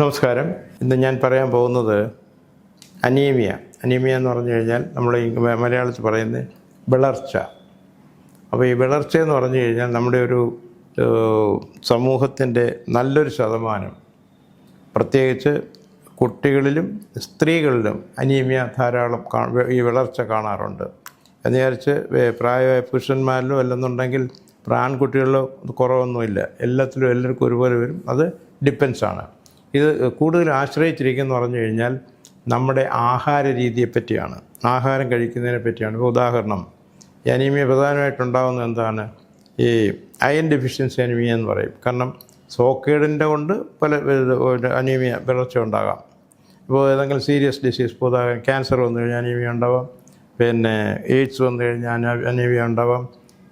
നമസ്കാരം. ഇന്ന് ഞാൻ പറയാൻ പോകുന്നത് അനീമിയ. അനീമിയ എന്ന് പറഞ്ഞു കഴിഞ്ഞാൽ നമ്മൾ മലയാളത്തിൽ പറയുന്നത് വിളർച്ച. അപ്പോൾ ഈ വിളർച്ച എന്ന് പറഞ്ഞു കഴിഞ്ഞാൽ നമ്മുടെ ഒരു സമൂഹത്തിന്റെ നല്ലൊരു ശതമാനം പ്രത്യേകിച്ച് കുട്ടികളിലും സ്ത്രീകളിലും അനീമിയ ധാരാളം ഈ വിളർച്ച കാണാറുണ്ട്. എന്ന് വിചാരിച്ച് പ്രായമായ പുരുഷന്മാരിലും അല്ലെന്നുണ്ടെങ്കിൽ പ്രാൺകുട്ടികളിലോ കുറവൊന്നുമില്ല. എല്ലാത്തിലും എല്ലാവർക്കും ഒരുപോലെ വരും. അത് ഡിപ്പെൻസാണ്. ഇത് കൂടുതൽ ആശ്രയിച്ചിരിക്കുന്നു പറഞ്ഞു കഴിഞ്ഞാൽ നമ്മുടെ ആഹാര രീതിയെ പറ്റിയാണ്. ആഹാരം കഴിക്കുന്നതിനെ പറ്റിയാണ്. ഇപ്പോൾ ഉദാഹരണം അനീമിയ പ്രധാനമായിട്ടുണ്ടാകുന്നത് എന്താണ്? ഈ അയൺ ഡെഫിഷ്യൻസി അനീമിയ എന്ന് പറയും. കാരണം സോക്കേടിന്റെ കൊണ്ട് പല അനീമിയ വിളർച്ച ഉണ്ടാകാം. ഇപ്പോൾ ഏതെങ്കിലും സീരിയസ് ഡിസീസ് ഉദാഹരണം ക്യാൻസർ വന്നു കഴിഞ്ഞാൽ അനീമിയ ഉണ്ടാവാം. പിന്നെ എയ്ഡ്സ് വന്നു കഴിഞ്ഞാൽ അനീമിയ ഉണ്ടാവാം.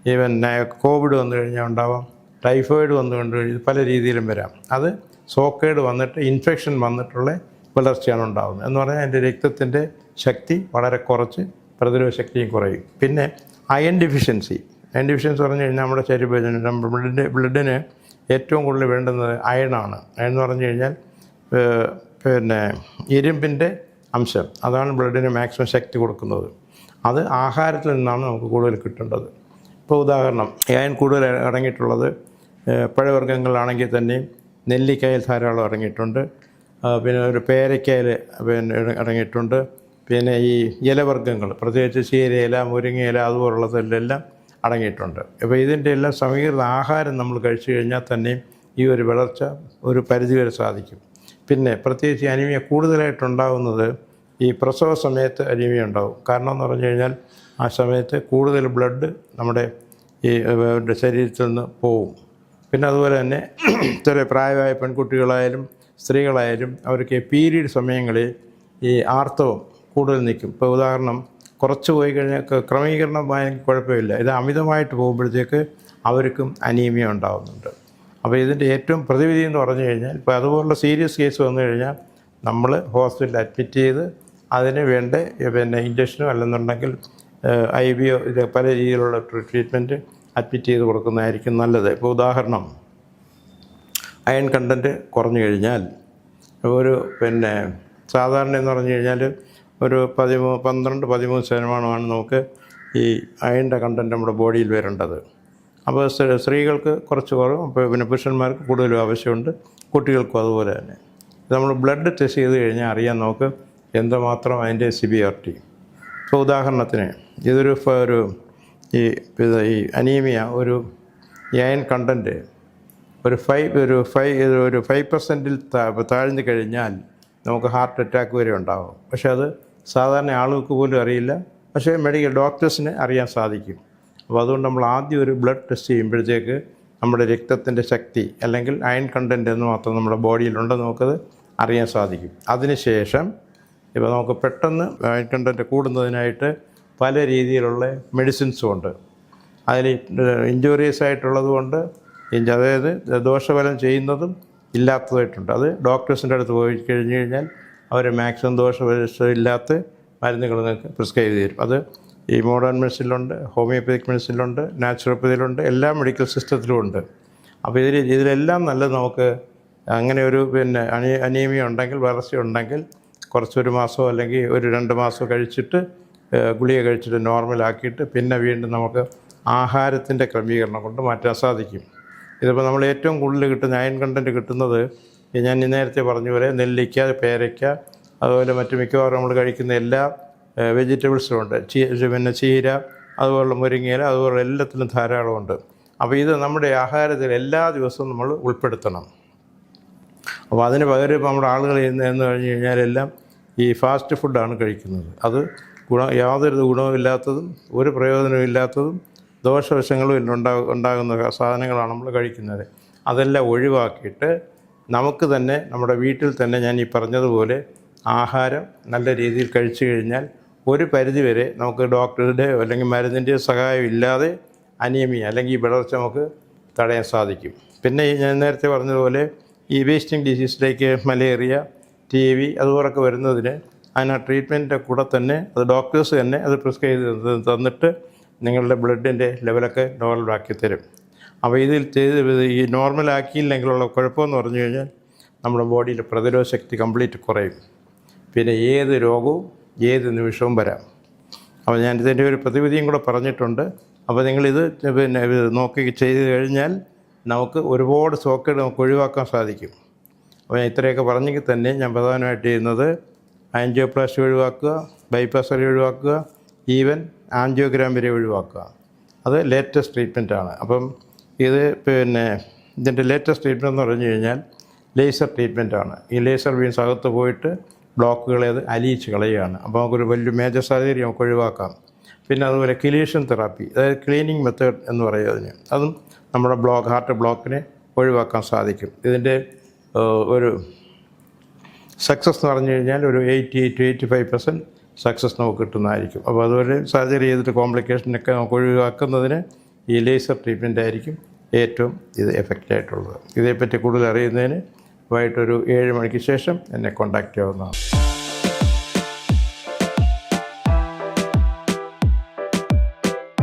ഈവൻ കോവിഡ് വന്നു കഴിഞ്ഞാൽ ഉണ്ടാവാം. ടൈഫോയിഡ് വന്നു കൊണ്ട് പല രീതിയിലും വരാം. അത് സോക്കേട് വന്നിട്ട് ഇൻഫെക്ഷൻ വന്നിട്ടുള്ള വളർച്ചയാണ് ഉണ്ടാകുന്നത് എന്ന് പറഞ്ഞാൽ എന്റെ രക്തത്തിന്റെ ശക്തി വളരെ കുറച്ച് പ്രതിരോധ ശക്തിയും കുറയും. പിന്നെ അയൺ ഡെഫിഷ്യൻസി അയൺ ഡെഫിഷ്യൻസി പറഞ്ഞു കഴിഞ്ഞാൽ നമ്മുടെ ശരീരം നമ്മുടെ ബ്ലഡിന്റെ ബ്ലഡിന് ഏറ്റവും കൂടുതൽ വേണ്ടുന്നത് അയണാണ്. അയൺ എന്ന് പറഞ്ഞു കഴിഞ്ഞാൽ പിന്നെ ഇരുമ്പിന്റെ അംശം. അതാണ് ബ്ലഡിന് മാക്സിമം ശക്തി കൊടുക്കുന്നത്. അത് ആഹാരത്തിൽ നിന്നാണ് നമുക്ക് കൂടുതൽ കിട്ടേണ്ടത്. ഇപ്പോൾ ഉദാഹരണം അയൺ കൂടുതൽ അടങ്ങിയിട്ടുള്ളത് പഴവർഗങ്ങളാണെങ്കിൽ തന്നെയും നെല്ലിക്കയിൽ ധാരാളം ഇറങ്ങിയിട്ടുണ്ട്. പിന്നെ ഒരു പേരയ്ക്കയിൽ പിന്നെ ഇറങ്ങിയിട്ടുണ്ട്. പിന്നെ ഈ ഇലവർഗങ്ങൾ പ്രത്യേകിച്ച് ചീരയില മുരിങ്ങയില അതുപോലുള്ളതിലെല്ലാം അടങ്ങിയിട്ടുണ്ട്. അപ്പോൾ ഇതിന്റെ എല്ലാം സമീകൃത ആഹാരം നമ്മൾ കഴിച്ചു കഴിഞ്ഞാൽ തന്നെയും ഈ ഒരു വളർച്ച ഒരു പരിധിവരെ സാധിക്കും. പിന്നെ പ്രത്യേകിച്ച് അനിമിയ കൂടുതലായിട്ടുണ്ടാകുന്നത് ഈ പ്രസവ സമയത്ത് അനീമിയ ഉണ്ടാകും കാരണം എന്ന് പറഞ്ഞു കഴിഞ്ഞാൽ ആ സമയത്ത് കൂടുതൽ ബ്ലഡ് നമ്മുടെ ഈ ശരീരത്തിൽ നിന്ന് പോവും. പിന്നെ അതുപോലെ തന്നെ ചെറിയ പ്രായമായ പെൺകുട്ടികളായാലും സ്ത്രീകളായാലും അവർക്ക് പീരീഡ് സമയങ്ങളിൽ ഈ ആർത്തവം കൂടുതൽ നിൽക്കും. ഇപ്പോൾ ഉദാഹരണം കുറച്ച് പോയി കഴിഞ്ഞാൽ ക്രമീകരണമായ കുഴപ്പമില്ല. ഇത് അമിതമായിട്ട് പോകുമ്പോഴത്തേക്ക് അവർക്കും അനീമിയ ഉണ്ടാകുന്നുണ്ട് അപ്പോൾ ഇതിന്റെ ഏറ്റവും പ്രതിവിധി എന്ന് പറഞ്ഞു കഴിഞ്ഞാൽ ഇപ്പോൾ അതുപോലുള്ള സീരിയസ് കേസ് വന്നു കഴിഞ്ഞാൽ നമ്മൾ ഹോസ്പിറ്റലിൽ അഡ്മിറ്റ് ചെയ്ത് അതിന് വേണ്ട പിന്നെ ഇഞ്ചക്ഷനോ അല്ലെന്നുണ്ടെങ്കിൽ ഐ ബിയോ ഇത് പല രീതിയിലുള്ള ട്രീറ്റ്മെന്റ് അഡ്മിറ്റ് ചെയ്ത് കൊടുക്കുന്നതായിരിക്കും നല്ലത്. ഇപ്പോൾ ഉദാഹരണം അയൺ കണ്ടന്റ് കുറഞ്ഞു കഴിഞ്ഞാൽ ഒരു പിന്നെ സാധാരണ എന്ന് പറഞ്ഞു കഴിഞ്ഞാൽ ഒരു പതിമൂ പന്ത്രണ്ട് പതിമൂന്ന് ശതമാനമാണ് നമുക്ക് ഈ അയണിന്റെ കണ്ടന്റ് നമ്മുടെ ബോഡിയിൽ വരേണ്ടത്. അപ്പോൾ സ്ത്രീ- സ്ത്രീകൾക്ക് കുറച്ച് കുറവും അപ്പോൾ പിന്നെ പുരുഷന്മാർക്ക് കൂടുതലും ആവശ്യമുണ്ട് കുട്ടികൾക്കും അതുപോലെ തന്നെ. നമ്മൾ ബ്ലഡ് ടെസ്റ്റ് ചെയ്ത് കഴിഞ്ഞാൽ അറിയാൻ നമുക്ക് എന്തുമാത്രം അതിന്റെ സിവിയറിറ്റി ഇപ്പോൾ ഉദാഹരണത്തിന് ഇതൊരു ഒരു ഈ ഈ അനീമിയ ഒരു അയൺ കണ്ടന്റ് ഒരു ഫൈവ് ഒരു ഫൈവ് ഒരു ഫൈവ് പെർസെന്റിൽ താഴ്ന്നു കഴിഞ്ഞാൽ നമുക്ക് ഹാർട്ട് അറ്റാക്ക് വരെ ഉണ്ടാവും. പക്ഷേ അത് സാധാരണ ആളുകൾക്ക് പോലും അറിയില്ല. പക്ഷേ മെഡിക്കൽ ഡോക്ടേഴ്സിന് അറിയാൻ സാധിക്കും. അപ്പോൾ അതുകൊണ്ട് നമ്മൾ ആദ്യം ഒരു ബ്ലഡ് ടെസ്റ്റ് ചെയ്യുമ്പോഴത്തേക്ക് നമ്മുടെ രക്തത്തിന്റെ ശക്തി അല്ലെങ്കിൽ അയൺ കണ്ടന്റ് എന്ന് മാത്രം നമ്മുടെ ബോഡിയിലുണ്ടെന്ന് നമുക്കത് അറിയാൻ സാധിക്കും. അതിനുശേഷം ഇപ്പോൾ നമുക്ക് പെട്ടെന്ന് അയൺ കണ്ടന്റ് കൂടുന്നതിനായിട്ട് പല രീതിയിലുള്ള മെഡിസിൻസും ഉണ്ട്. അതിൽ ഇഞ്ചുറീസ് ആയിട്ടുള്ളതുകൊണ്ട് അതായത് ദോഷഫലം ചെയ്യുന്നതും ഇല്ലാത്തതായിട്ടുണ്ട്. അത് ഡോക്ടേഴ്സിന്റെ അടുത്ത് പോയി കഴിഞ്ഞ് കഴിഞ്ഞാൽ അവർ മാക്സിമം ദോഷഫലം ഇല്ലാത്ത മരുന്നുകൾ നിങ്ങൾക്ക് പ്രിസ്ക്രൈബ് ചെയ്ത് തരും. അത് ഈ മോഡേൺ മെഡിസിനിലുണ്ട് ഹോമിയോപ്പതിക് മെഡിസിനിലുണ്ട് നാച്ചുറോപ്പതിയിലുണ്ട് എല്ലാ മെഡിക്കൽ സിസ്റ്റത്തിലും ഉണ്ട്. അപ്പോൾ ഇതിൽ ഇതിലെല്ലാം നല്ലത് നമുക്ക് അങ്ങനെ ഒരു പിന്നെ അനി അനീമിയ ഉണ്ടെങ്കിൽ വളർച്ച ഉണ്ടെങ്കിൽ കുറച്ചൊരു മാസമോ അല്ലെങ്കിൽ ഒരു രണ്ട് മാസമോ കഴിച്ചിട്ട് ഗുളിക കഴിച്ചിട്ട് നോർമലാക്കിയിട്ട് പിന്നെ വീണ്ടും നമുക്ക് ആഹാരത്തിന്റെ ക്രമീകരണം കൊണ്ട് മാറ്റാൻ സാധിക്കും. ഇതിപ്പോൾ നമ്മൾ ഏറ്റവും കൂടുതൽ കിട്ടുന്ന അയൺ കണ്ടന്റ് കിട്ടുന്നത് ഞാൻ നേരത്തെ പറഞ്ഞ പോലെ നെല്ലിക്ക പേരയ്ക്ക അതുപോലെ മറ്റു മിക്കവാറും നമ്മൾ കഴിക്കുന്ന എല്ലാ വെജിറ്റബിൾസും ഉണ്ട്. ചീ പിന്നെ ചീര അതുപോലുള്ള മുരിങ്ങയില അതുപോലെ എല്ലാത്തിലും ധാരാളമുണ്ട്. അപ്പോൾ ഇത് നമ്മുടെ ആഹാരത്തിൽ എല്ലാ ദിവസവും നമ്മൾ ഉൾപ്പെടുത്തണം. അപ്പോൾ അതിന് പകരം ഇപ്പോൾ നമ്മുടെ ആളുകൾ എന്ന് കഴിഞ്ഞ് കഴിഞ്ഞാൽ എല്ലാം ഈ ഫാസ്റ്റ് ഫുഡാണ് കഴിക്കുന്നത്. അത് ഗുണം യാതൊരു ഗുണവുമില്ലാത്തതും ഒരു പ്രയോജനവും ഇല്ലാത്തതും ദോഷവശങ്ങളും ഉണ്ടാ ഉണ്ടാകുന്ന സാധനങ്ങളാണ് നമ്മൾ കഴിക്കുന്നത്. അതെല്ലാം ഒഴിവാക്കിയിട്ട് നമുക്ക് തന്നെ നമ്മുടെ വീട്ടിൽ തന്നെ ഞാൻ ഈ പറഞ്ഞതുപോലെ ആഹാരം നല്ല രീതിയിൽ കഴിച്ചു കഴിഞ്ഞാൽ ഒരു പരിധിവരെ നമുക്ക് ഡോക്ടറുടെ അല്ലെങ്കിൽ മരുന്നിന്റെ സഹായം ഇല്ലാതെ അനീമിയ അല്ലെങ്കിൽ ഈ വിളർച്ച നമുക്ക് തടയാൻ സാധിക്കും. പിന്നെ ഞാൻ നേരത്തെ പറഞ്ഞതുപോലെ ഈ വേസ്റ്റിംഗ് ഡിസീസിലേക്ക് മലേറിയ ടി വി അതുപോലൊക്കെ വരുന്നതിന് അതിന് ആ ട്രീറ്റ്മെന്റിന്റെ കൂടെ തന്നെ അത് ഡോക്ടേഴ്സ് തന്നെ അത് പ്രിസ്ക്രൈബ് തന്നിട്ട് നിങ്ങളുടെ ബ്ലഡിന്റെ ലെവലൊക്കെ നോർമലാക്കി തരും. അപ്പോൾ ഇതിൽ ചെയ്ത് ഈ നോർമലാക്കിയില്ലെങ്കിലുള്ള കുഴപ്പമെന്ന് പറഞ്ഞു കഴിഞ്ഞാൽ നമ്മുടെ ബോഡിയിലെ പ്രതിരോധ ശക്തി കംപ്ലീറ്റ് കുറയും. പിന്നെ ഏത് രോഗവും ഏത് നിമിഷവും വരാം. അപ്പോൾ ഞാൻ ഇതിന്റെ ഒരു പ്രതിവിധിയും കൂടെ പറഞ്ഞിട്ടുണ്ട്. അപ്പോൾ നിങ്ങളിത് പിന്നെ നോക്കി ചെയ്ത് കഴിഞ്ഞാൽ നമുക്ക് ഒരുപാട് സോക്കേട് നമുക്ക് ഒഴിവാക്കാൻ സാധിക്കും. അപ്പോൾ ഇത്രയൊക്കെ പറഞ്ഞെങ്കിൽ തന്നെ ഞാൻ പ്രധാനമായിട്ട് ചെയ്യുന്നത് ആൻജിയോപ്ലാസ്റ്റി ഒഴിവാക്കുക ബൈപ്പാസ് വരെ ഒഴിവാക്കുക ഈവൻ ആൻജിയോഗ്രാം വരെ ഒഴിവാക്കുക. അത് ലേറ്റസ്റ്റ് ട്രീറ്റ്മെന്റ് ആണ്. അപ്പം ഇത് പിന്നെ ഇതിന്റെ ലേറ്റസ്റ്റ് ട്രീറ്റ്മെന്റ് എന്ന് പറഞ്ഞു കഴിഞ്ഞാൽ ലേസർ ട്രീറ്റ്മെന്റ് ആണ്. ഈ ലേസർ ബീൻസ് അകത്ത് പോയിട്ട് ബ്ലോക്കുകളെ അത് അലിയിച്ച് കളയുകയാണ്. അപ്പോൾ നമുക്കൊരു വലിയ മേജർ സർജറി നമുക്ക് ഒഴിവാക്കാം. പിന്നെ അതുപോലെ കിലീഷൻ തെറാപ്പി അതായത് ക്ലീനിങ് മെത്തേഡ് എന്ന് പറയുക അതിന്. അതും നമ്മുടെ ബ്ലോക്ക് ഹാർട്ട് ബ്ലോക്കിനെ ഒഴിവാക്കാൻ സാധിക്കും. ഇതിന്റെ ഒരു സക്സസ് എന്ന് പറഞ്ഞു കഴിഞ്ഞാൽ ഒരു eighty to eighty five percent success നമുക്ക് കിട്ടുന്നതായിരിക്കും. അപ്പോൾ അതുപോലെ സർജറി ചെയ്തിട്ട് കോംപ്ലിക്കേഷനൊക്കെ നമുക്ക് ഒഴിവാക്കുന്നതിന് ഈ ലേസർ ട്രീറ്റ്മെന്റ് ആയിരിക്കും ഏറ്റവും ഇത് എഫക്റ്റ് ആയിട്ടുള്ളത്. ഇതേപ്പറ്റി കൂടുതൽ അറിയുന്നതിന് വൈകിട്ടൊരു ഏഴ് മണിക്ക് ശേഷം എന്നെ കോൺടാക്റ്റ് ചെയ്യാവുന്നതാണ്.